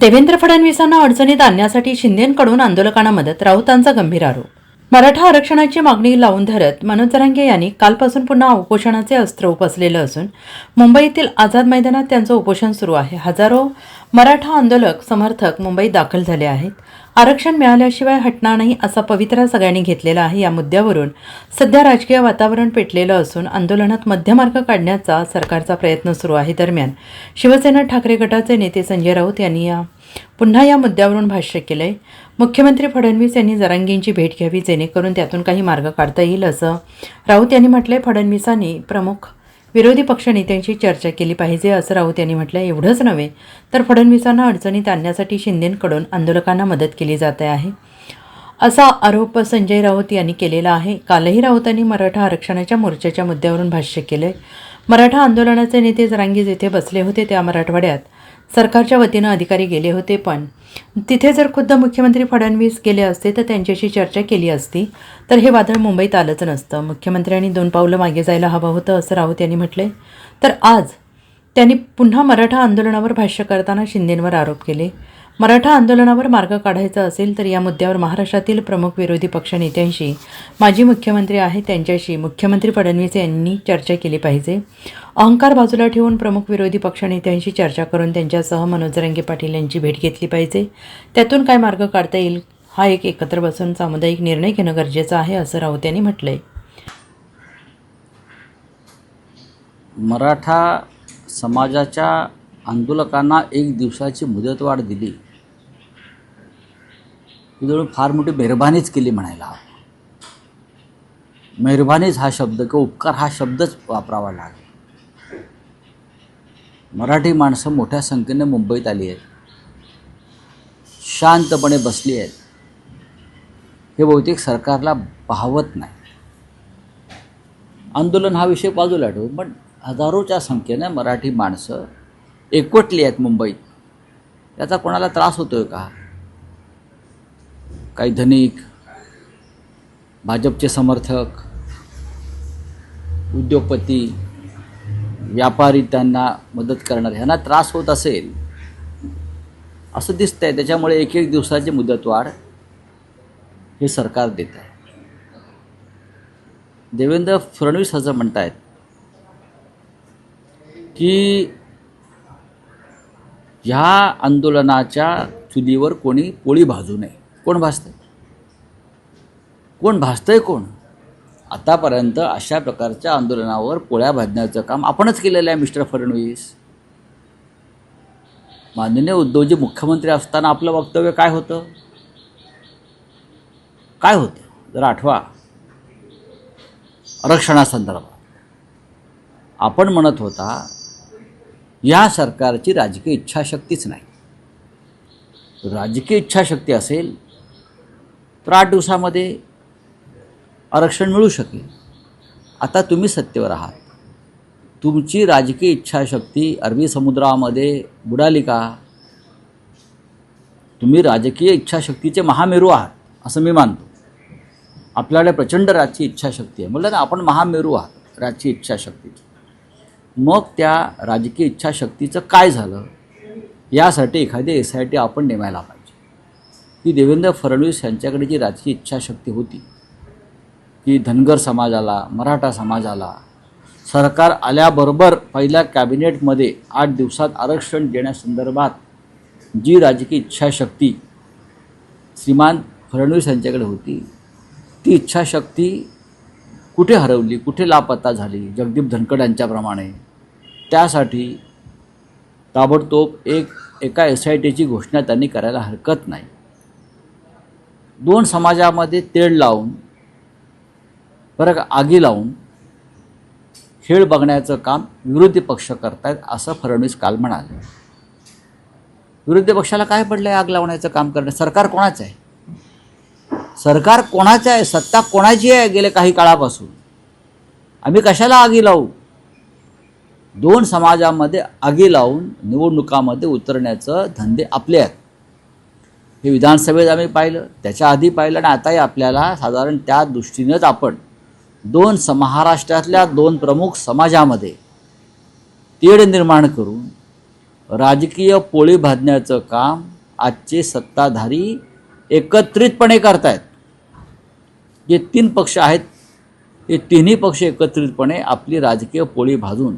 देवेंद्र फडणवीसांना अडचणीत आणण्यासाठी शिंदेकडून आंदोलकांना मदत राऊतांचा गंभीर आरोप. मराठा आरक्षणाची मागणी लावून धरत मनोज जरांगे यांनी कालपासून पुन्हा उपोषणाचे अस्त्र उपसलेलं असून मुंबईतील आझाद मैदानात त्यांचं उपोषण सुरू आहे. हजारो मराठा आंदोलक समर्थक मुंबईत दाखल झाले आहेत. आरक्षण मिळाल्याशिवाय हटणार नाही असा पवित्रा सगळ्यांनी घेतलेला आहे या मुद्द्यावरून. सध्या राजकीय वातावरण पेटलेलं असून आंदोलनात मध्यमार्ग काढण्याचा सरकारचा प्रयत्न सुरू आहे दरम्यान. शिवसेना ठाकरे गटाचे नेते संजय राऊत यांनी या पुन्हा या मुद्द्यावरून भाष्य केलंय. मुख्यमंत्री फडणवीस यांनी जरांगींची भेट घ्यावी जेणेकरून त्यातून काही मार्ग काढता येईल असं राऊत यांनी म्हटलंय. फडणवीसांनी प्रमुख विरोधी पक्षनेत्यांशी चर्चा केली पाहिजे असं राऊत यांनी म्हटलं एवढंच नव्हे तर फडणवीसांना अडचणीत आणण्यासाठी शिंदेकडून आंदोलकांना मदत केली जाते आहे. असा आरोप संजय राऊत यांनी केलेला आहे. कालही राऊतांनी मराठा आरक्षणाच्या मोर्चाच्या मुद्द्यावरून भाष्य केले मराठा आंदोलनाचे नेते जरांगी जेथे बसले होते त्या मराठवाड्यात. सरकारच्या वतीनं अधिकारी गेले होते पण तिथे जर खुद्द मुख्यमंत्री फडणवीस गेले असते तर त्यांच्याशी चर्चा केली असती तर हे वादळ मुंबईत आलंच नसतं. मुख्यमंत्र्यांनी दोन पावलं मागे जायला हवं होतं असं राऊत यांनी म्हटले तर आज त्यांनी पुन्हा मराठा आंदोलनावर भाष्य करताना शिंदेंवर आरोप केले. मराठा आंदोलनावर मार्ग काढायचा असेल तर या मुद्द्यावर महाराष्ट्रातील प्रमुख विरोधी पक्षनेत्यांशी माजी मुख्यमंत्री आहेत त्यांच्याशी मुख्यमंत्री फडणवीस यांनी चर्चा केली पाहिजे. अहंकार बाजूला ठेवून प्रमुख विरोधी पक्षनेत्यांशी चर्चा करून त्यांच्यासह मनोज रंगे पाटील यांची भेट घेतली पाहिजे. त्यातून काय मार्ग काढता येईल हा एक एकत्र बसून सामुदायिक निर्णय घेणं गरजेचं आहे असं राऊत यांनी म्हटलंय. मराठा समाजाच्या आंदोलकांना एक दिवसाची मुदतवाढ दिली. ही जवळ फार मोठी मेहरबानीच केली म्हणायला हवं. मेहरबानीच हा शब्द किंवा उपकार हा शब्दच वापरावा लागेल. मराठी माणसं मोठ्या संख्येने मुंबईत आली आहेत. शांतपणे बसली आहेत. हे बहुतेक सरकारला पाहवत नाही. आंदोलन हा विषय बाजूला ठेवून पण हजारोच्या संख्येने मराठी माणसं एकवटली आहेत मुंबईत. त्याचा कोणाला त्रास होतोय का? काही धनिक भाजपचे समर्थक उद्योगपती व्यापारी त्यांना मदत करणार. ह्यांना त्रास होत असेल असं दिसतंय. त्याच्यामुळे एक एक दिवसाची मुदतवाढ हे सरकार देत आहे. देवेंद्र फडणवीस असं म्हणतायत की ह्या आंदोलनाच्या चुलीवर कोणी पोळी भाजू नये. कोण भासतंय? कोण भासतंय कोण? आतापर्यंत अशा प्रकारच्या आंदोलनावर पोळ्या भाजण्याचं काम आपणच केलेलं आहे मिस्टर फडणवीस. माननीय उद्धवजी मुख्यमंत्री असताना आपलं वक्तव्य काय होतं? काय होतं? जरा आठवा. आरक्षणासंदर्भात आपण म्हणत होता या सरकारची राजकीय इच्छाशक्तीच नाही. राजकीय इच्छाशक्ती असेल तर आठ दिवसामध्ये आरक्षण मिळू शकेल. आता तुम्ही सत्तेवर आहात. तुमची राजकीय इच्छाशक्ती अरबी समुद्रामध्ये बुडाली का? तुम्ही राजकीय इच्छाशक्तीचे महामेरू आहात असं मी मानतो. आपल्याकडे प्रचंड राजकीय इच्छाशक्ती आहे. म्हणलं ना आपण महामेरू आहात राजकीय इच्छाशक्तीची. मग त्या राजकीय इच्छाशक्तीचं काय झालं? यासाठी एखादी एस आय टी आपण नेमायला पाहिजे. ही देवेंद्र फडणवीस यांच्याकडे जी राजकीय इच्छाशक्ती होती की धनगर समाजाला मराठा समाजाला सरकार आल्याबरोबर पहिल्या कॅबिनेटमध्ये आठ दिवसात आरक्षण देण्यासंदर्भात जी राजकीय इच्छाशक्ती श्रीमान फडणवीस यांच्याकडे होती ती इच्छाशक्ती कुठे हरवली कुठे लापता झाली जगदीप धनकड यांच्याप्रमाणे? त्यासाठी ताबडतोब एक एका एस आय टीची घोषणा त्यांनी करायला हरकत नाही. दोन समाजामध्ये तेढ लावून बरं का आगी लावून खेळ बघण्याचं काम विरोधी पक्ष करतायत असं फडणवीस काल म्हणाले. विरोधी पक्षाला काय पडलं आहे आग लावण्याचं काम करणं सरकार कोणाचं आहे? सरकार कोणाचं आहे? सत्ता कोणाची आहे गेल्या काही काळापासून? आम्ही कशाला आगी लावू? दोन समाजामध्ये आगी लावून निवडणुकामध्ये उतरण्याचं धंदे आपले आहेत. हे विधानसभेत आम्ही पाहिलं त्याच्या आधी पाहिलं आणि आताही आपल्याला साधारण त्या दृष्टीनंच आपण दोन महाराष्ट्रातल्या दोन प्रमुख समाजामध्ये तेढ निर्माण करून राजकीय पोळी भाजण्याचं काम आजचे सत्ताधारी एकत्रितपणे करतायत. जे तीन पक्ष आहेत हे तिन्ही पक्ष एकत्रितपणे आपली राजकीय पोळी भाजून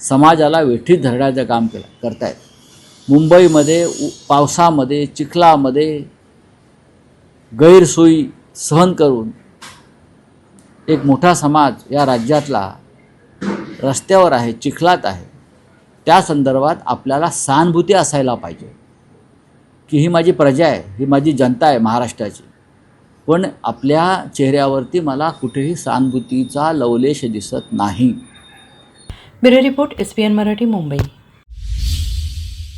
समाजाला वेठीत धरण्याचं काम केलं करतायत. मुंबईमध्ये उ पावसामध्ये चिखलामध्ये गैरसोयी सहन करून एक मोठा समाज या राज्यातला रस्त्यावर आहे चिखलात आहे त्या संदर्भात आपल्याला सहानुभूती असायला पाहिजे. की ही माझी प्रजा आहे ही माझी जनता आहे महाराष्ट्राची. पण आपल्या चेहऱ्यावरती मला कुठेही सहानुभूतीचा लवलेश दिसत नाही. Bureau report S P N Marathi Mumbai.